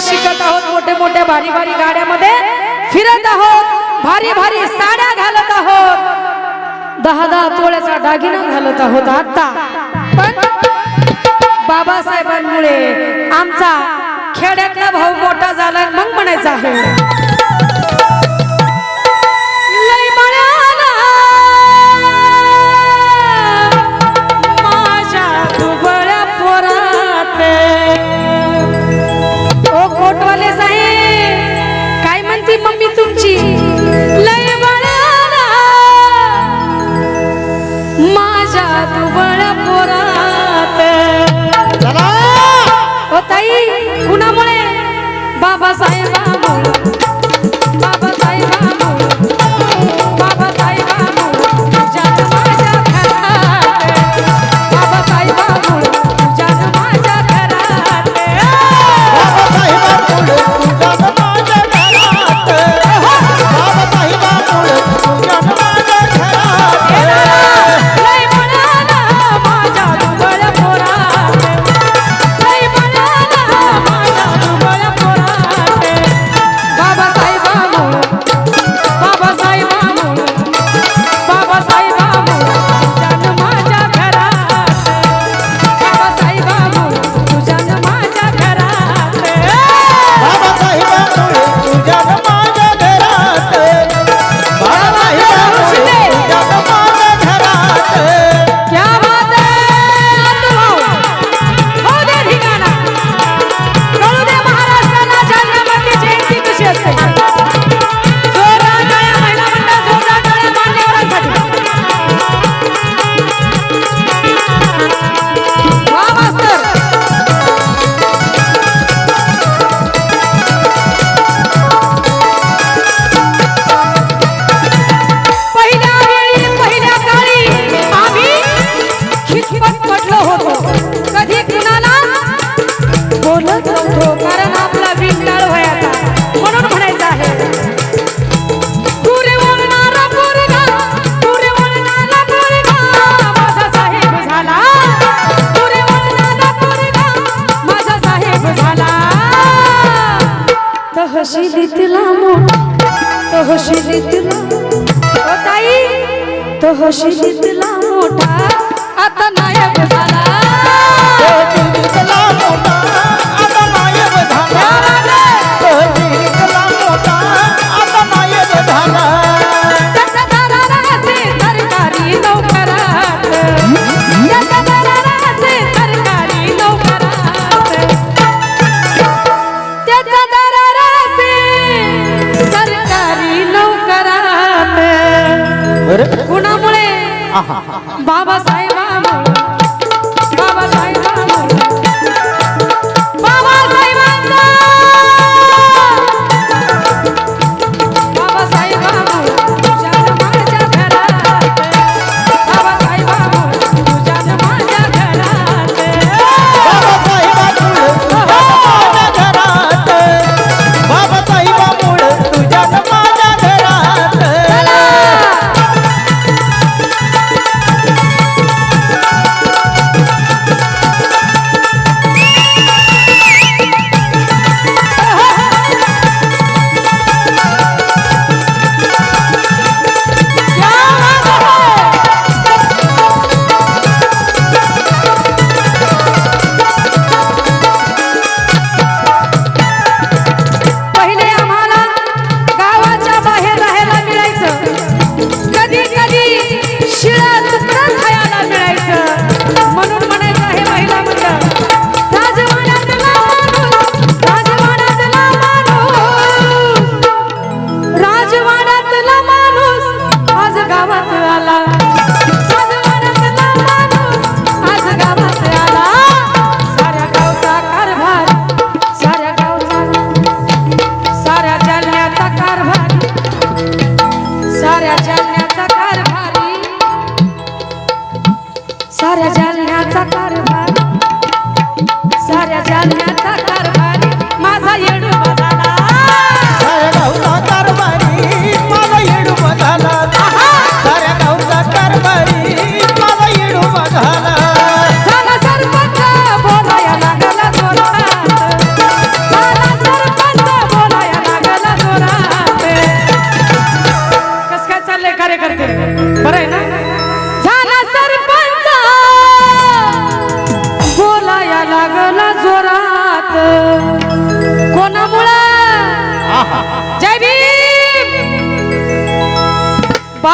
शिकत आहोत मोठे मोठ्या भारी भारी गाड्यामध्ये. फिरत आहोत भारी भारी साड्या घालत आहोत. दहा दहा तोळ्याचा दागिना घालत आहोत आता. पण बाबासाहेबांमुळे आमचा खेड्यातला भाऊ मोठा झाला मग म्हणायचा आहे. 三月八 নাম তহসিল দিলাম। আত নায়ক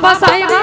把菜。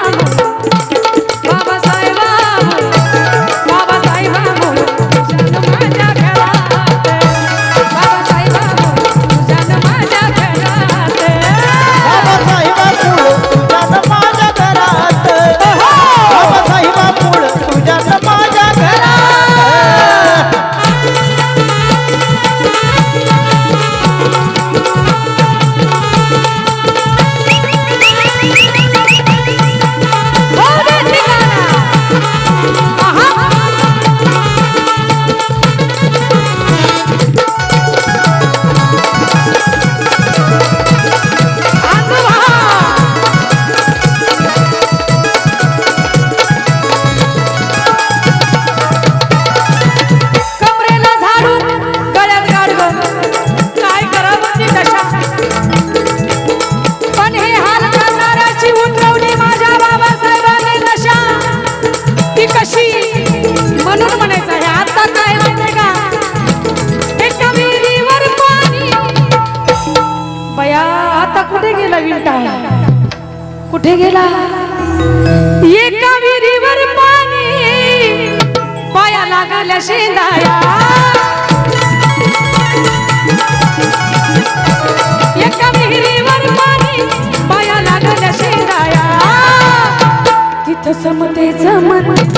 गेला. एका विहिरीवर पाणी पाया लागल्या शेंदाया. समते जमते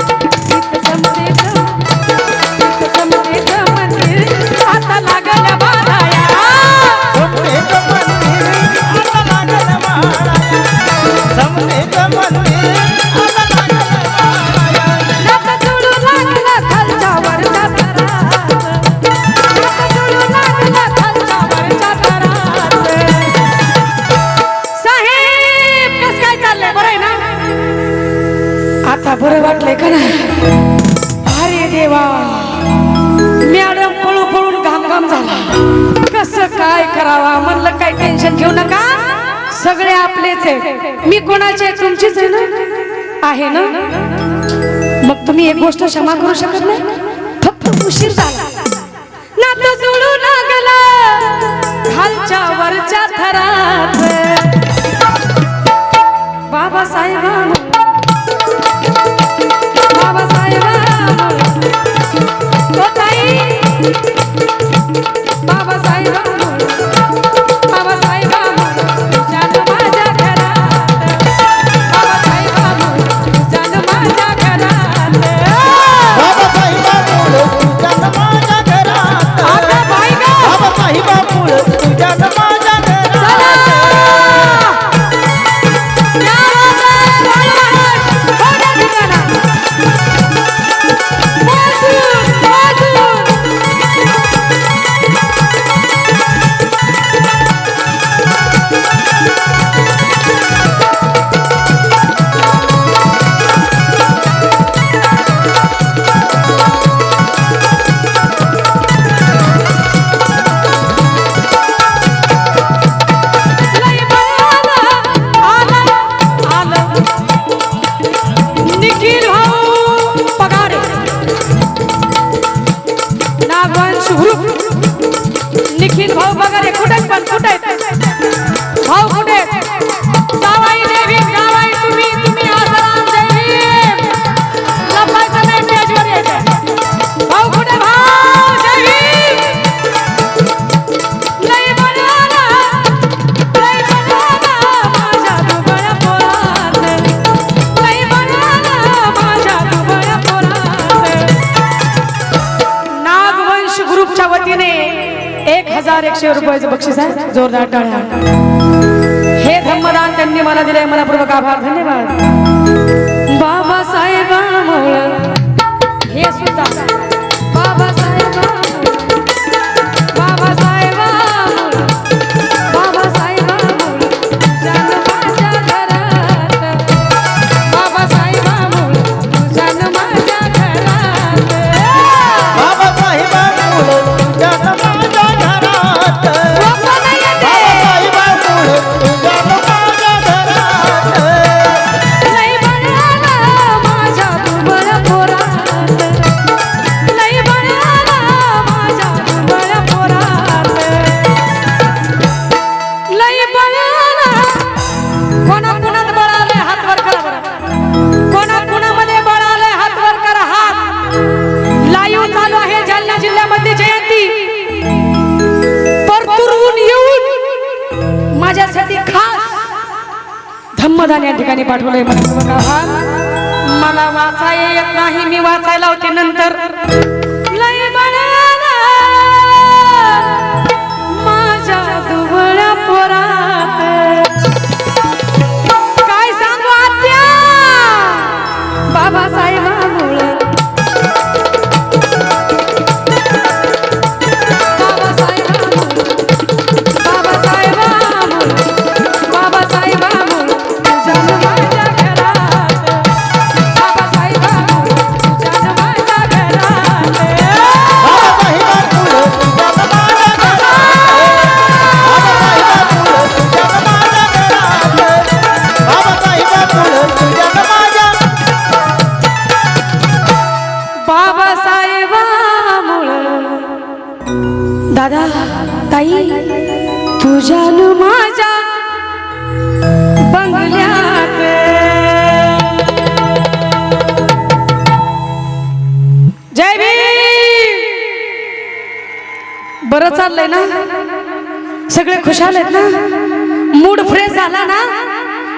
आहे ना? मग तुम्ही एक गोष्ट क्षमा करू शकत नाही? फक्त उशीर झाला. नातं जोडू लागला. खालच्या वरच्या थरात. बाबासाहेब बाबासाहेब पाचशे रुपयाचं बक्षीस आहे. जोरदार टाळ्या. हे धम्मदान त्यांनी मला दिलंय. मनापूर्वक आभार. धन्यवाद. पाठवलंय. मला वाचाय येत नाही. मी वाचायला होते नंतर. तुझ्या माझ्या बंगल्यात जय भी बरं चाललंय ना? सगळे खुशाल आहेत ना? मूड फ्रेश झाला ना?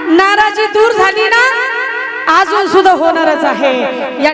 नाराजी दूर झाली ना? अजून सुद्धा होणारच आहे. या